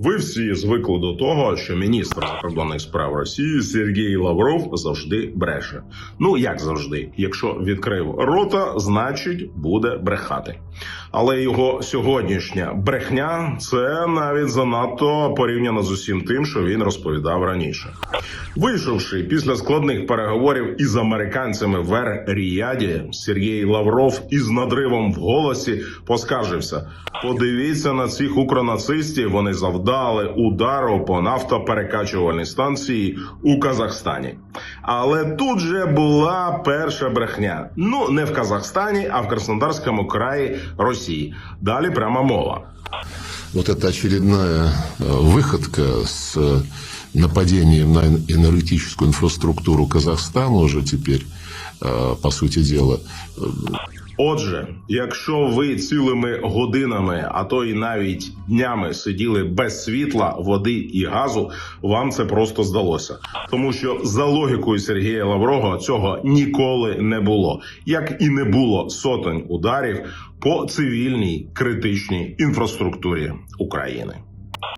Ви всі звикли до того, що міністр закордонних справ Росії Сергій Лавров завжди бреше. Ну як завжди, якщо відкрив рота, значить буде брехати. Але його сьогоднішня брехня це навіть занадто порівняно з усім тим, що він розповідав раніше. Вийшовши після складних переговорів із американцями в Ер-Ріяді, Сергій Лавров із надривом в голосі поскаржився: подивіться на цих укронацистів, вони завдали удару по нафтоперекачувальній станції у Казахстані. Але тут же була перша брехня. Ну не в Казахстані, а в Краснодарському краї Росії. Далі пряма мова. Вот эта очередная э, выходка с э, нападением на эн- энергетическую инфраструктуру Казахстана уже теперь, э, по сути дела, Отже, якщо ви цілими годинами, а то й навіть днями сиділи без світла, води і газу, вам це просто здалося, тому що за логікою Сергія Лаврова цього ніколи не було, як і не було сотень ударів по цивільній критичній інфраструктурі України.